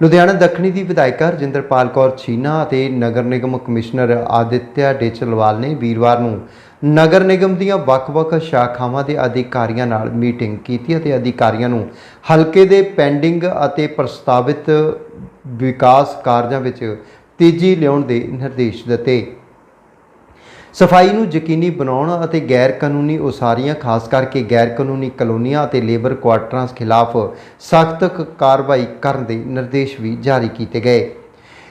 ਲੁਧਿਆਣਾ ਦੱਖਣੀ ਦੀ ਵਿਧਾਇਕਾ ਰਜਿੰਦਰਪਾਲ ਕੌਰ ਛੀਨਾ ਅਤੇ ਨਗਰ ਨਿਗਮ ਕਮਿਸ਼ਨਰ ਆਦਿਤਿਆ ਡੇਚਲਵਾਲ ਨੇ ਵੀਰਵਾਰ ਨੂੰ ਨਗਰ ਨਿਗਮ ਦੀਆਂ ਵੱਖ-ਵੱਖ ਸ਼ਾਖਾਵਾਂ ਦੇ ਅਧਿਕਾਰੀਆਂ ਨਾਲ ਮੀਟਿੰਗ ਕੀਤੀ ਅਤੇ ਅਧਿਕਾਰੀਆਂ ਨੂੰ ਹਲਕੇ ਦੇ ਪੈਂਡਿੰਗ ਅਤੇ ਪ੍ਰਸਤਾਵਿਤ ਵਿਕਾਸ ਕਾਰਜਾਂ ਵਿੱਚ ਤੇਜ਼ੀ ਲਿਆਉਣ ਦੇ ਨਿਰਦੇਸ਼ ਦਿੱਤੇ। ਸਫ਼ਾਈ ਨੂੰ ਯਕੀਨੀ ਬਣਾਉਣ ਅਤੇ ਗੈਰ ਕਾਨੂੰਨੀ ਉਸਾਰੀਆਂ, ਖਾਸ ਕਰਕੇ ਗੈਰ ਕਾਨੂੰਨੀ ਕਲੋਨੀਆਂ ਅਤੇ ਲੇਬਰ ਕੁਆਟਰਾਂ ਖਿਲਾਫ ਸਖਤ ਕਾਰਵਾਈ ਕਰਨ ਦੇ ਨਿਰਦੇਸ਼ ਵੀ ਜਾਰੀ ਕੀਤੇ ਗਏ।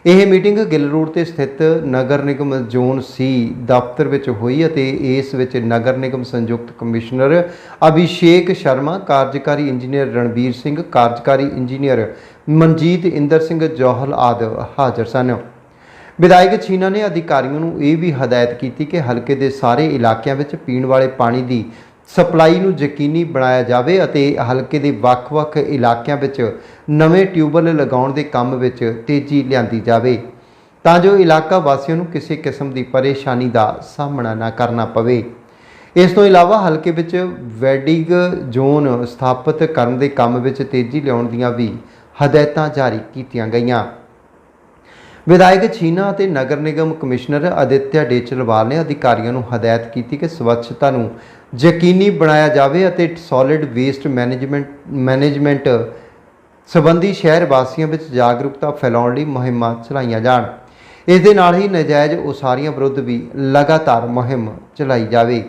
ਇਹ ਮੀਟਿੰਗ ਗਿੱਲ ਰੋਡ ਤੇ ਸਥਿਤ ਨਗਰ ਨਿਗਮ ਜ਼ੋਨ ਸੀ ਦਫ਼ਤਰ ਵਿੱਚ ਹੋਈ ਅਤੇ ਇਸ ਵਿੱਚ ਨਗਰ ਨਿਗਮ ਸੰਯੁਕਤ ਕਮਿਸ਼ਨਰ ਅਭਿਸ਼ੇਕ ਸ਼ਰਮਾ, ਕਾਰਜਕਾਰੀ ਇੰਜੀਨੀਅਰ ਰਣਬੀਰ ਸਿੰਘ, ਕਾਰਜਕਾਰੀ ਇੰਜੀਨੀਅਰ ਮਨਜੀਤ ਇੰਦਰ ਸਿੰਘ ਜੋਹਲ ਆਦਿ ਹਾਜ਼ਰ ਸਨ। ਵਿਧਾਇਕ ਛੀਨਾ ਨੇ ਅਧਿਕਾਰੀਆਂ ਨੂੰ ਇਹ ਵੀ ਹਦਾਇਤ ਕੀਤੀ ਕਿ ਹਲਕੇ ਦੇ ਸਾਰੇ ਇਲਾਕਿਆਂ ਵਿੱਚ ਪੀਣ ਵਾਲੇ ਪਾਣੀ ਦੀ ਸਪਲਾਈ ਨੂੰ ਯਕੀਨੀ ਬਣਾਇਆ ਜਾਵੇ ਅਤੇ ਹਲਕੇ ਦੇ ਵੱਖ-ਵੱਖ ਇਲਾਕਿਆਂ ਵਿੱਚ ਨਵੇਂ ਟਿਊਬਵੈੱਲ ਲਗਾਉਣ ਦੇ ਕੰਮ ਵਿੱਚ ਤੇਜ਼ੀ ਲਿਆਂਦੀ ਜਾਵੇ। ਤਾਂ ਜੋ ਇਲਾਕਾ ਵਾਸੀਆਂ ਨੂੰ ਕਿਸੇ ਕਿਸਮ ਦੀ ਪਰੇਸ਼ਾਨੀ ਦਾ ਸਾਹਮਣਾ ਨਾ ਕਰਨਾ ਪਵੇ। ਇਸ ਤੋਂ ਇਲਾਵਾ ਹਲਕੇ ਵਿੱਚ ਵੈਡਿੰਗ ਜ਼ੋਨ ਸਥਾਪਿਤ ਕਰਨ ਦੇ ਕੰਮ ਵਿੱਚ ਤੇਜ਼ੀ ਲਿਆਉਣ ਦੀਆਂ ਵੀ ਹਦਾਇਤਾਂ ਜਾਰੀ ਕੀਤੀਆਂ ਗਈਆਂ। ਵਿਧਾਇਕ ਛੀਨਾ ਅਤੇ ਨਗਰ ਨਿਗਮ ਕਮਿਸ਼ਨਰ ਅਦਿੱਤਿਆ ਡੇਚਲਵਾਲ ਨੇ ਅਧਿਕਾਰੀਆਂ ਨੂੰ ਹਦਾਇਤ ਕੀਤੀ ਕਿ ਸਵੱਛਤਾ ਨੂੰ ਯਕੀਨੀ ਬਣਾਇਆ ਜਾਵੇ ਅਤੇ ਸੋਲਿਡ ਵੇਸਟ ਮੈਨੇਜਮੈਂਟ ਮੈਨੇਜਮੈਂਟ ਸੰਬੰਧੀ ਸ਼ਹਿਰ ਵਾਸੀਆਂ ਵਿੱਚ ਜਾਗਰੂਕਤਾ ਫੈਲਾਉਣ ਲਈ ਮੁਹਿੰਮਾਂ ਚਲਾਈਆਂ ਜਾਣ। ਇਸ ਦੇ ਨਾਲ ਹੀ ਨਜਾਇਜ਼ ਉਸਾਰੀਆਂ ਵਿਰੁੱਧ ਵੀ ਲਗਾਤਾਰ ਮੁਹਿੰਮ ਚਲਾਈ ਜਾਵੇ।